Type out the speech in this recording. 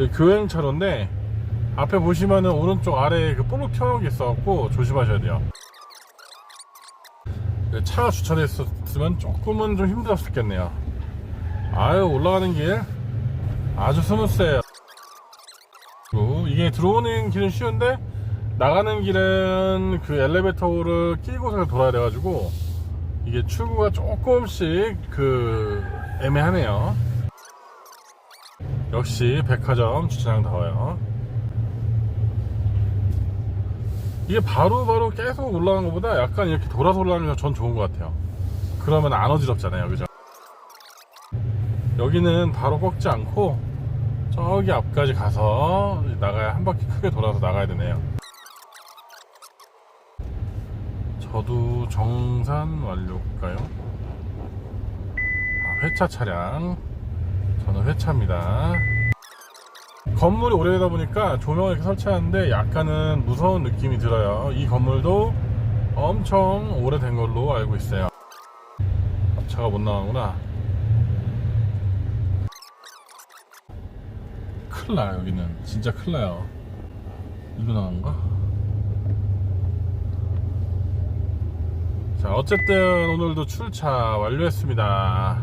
네, 교행 차로인데 앞에 보시면은 오른쪽 아래에 그 볼록 튀어나온 게 있어갖고 조심하셔야 돼요. 네, 차가 주차돼 있었으면 조금은 좀 힘들었겠네요. 아유 올라가는 길 아주 스무스해요. 이게 들어오는 길은 쉬운데 나가는 길은 그 엘리베이터를 끼고서 돌아야 돼가지고 이게 출구가 조금씩 그 애매하네요. 역시 백화점 주차장다워요. 이게 바로 바로 계속 올라가는 것보다 약간 이렇게 돌아서 올라가는 게전 좋은 것 같아요. 그러면 안 어지럽잖아요. 그죠? 여기는 바로 꺾지 않고 저기 앞까지 가서 나가야 한 바퀴 크게 돌아서 나가야 되네요. 저도 정산 완료일까요? 아, 회차 차량. 저는 회차입니다. 건물이 오래되다 보니까 조명을 이렇게 설치하는데 약간은 무서운 느낌이 들어요. 이 건물도 엄청 오래된 걸로 알고 있어요. 차가 못 나가구나. 큰일 나요, 여기는. 진짜 큰일 나요. 이거 나간가? 자, 어쨌든 오늘도 출차 완료했습니다.